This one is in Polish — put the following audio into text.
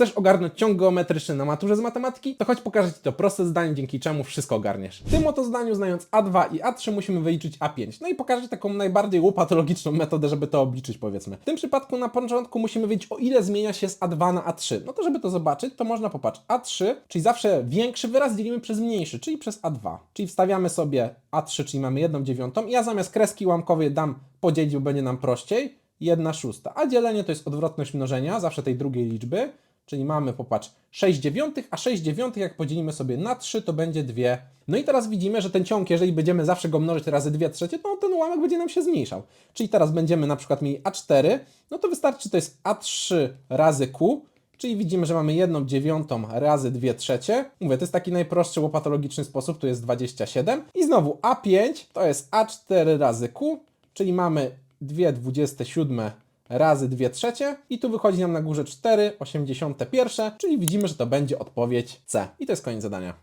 Chcesz ogarnąć ciąg geometryczny na maturze z matematyki? To chodź pokażę Ci to proste zdanie, dzięki czemu wszystko ogarniesz. W tym oto zdaniu, znając A2 i A3, musimy wyliczyć A5. No i pokażę taką najbardziej łopatologiczną metodę, żeby to obliczyć, powiedzmy. W tym przypadku na początku musimy wiedzieć, o ile zmienia się z A2 na A3. No to żeby to zobaczyć, to można popatrzeć A3, czyli zawsze większy wyraz dzielimy przez mniejszy, czyli przez A2. Czyli wstawiamy sobie A3, czyli mamy 1 dziewiątą i ja zamiast kreski ułamkowej dam podzielić, bo będzie nam prościej. 1 szósta. A dzielenie to jest odwrotność mnożenia, zawsze tej drugiej liczby. Czyli mamy, popatrz, 6 dziewiątych, a 6 dziewiątych jak podzielimy sobie na 3, to będzie 2. No i teraz widzimy, że ten ciąg, jeżeli będziemy zawsze go mnożyć razy 2 trzecie, to ten ułamek będzie nam się zmniejszał. Czyli teraz będziemy na przykład mieli A4, no to wystarczy, to jest A3 razy Q, Czyli widzimy, że mamy 1 dziewiątą razy 2 trzecie. Mówię, to jest taki najprostszy łopatologiczny sposób, tu jest 27. I znowu A5 to jest A4 razy Q, czyli mamy 2 27 razy 2 trzecie i tu wychodzi nam na górze 4 81, czyli widzimy, że to będzie odpowiedź C. I to jest koniec zadania.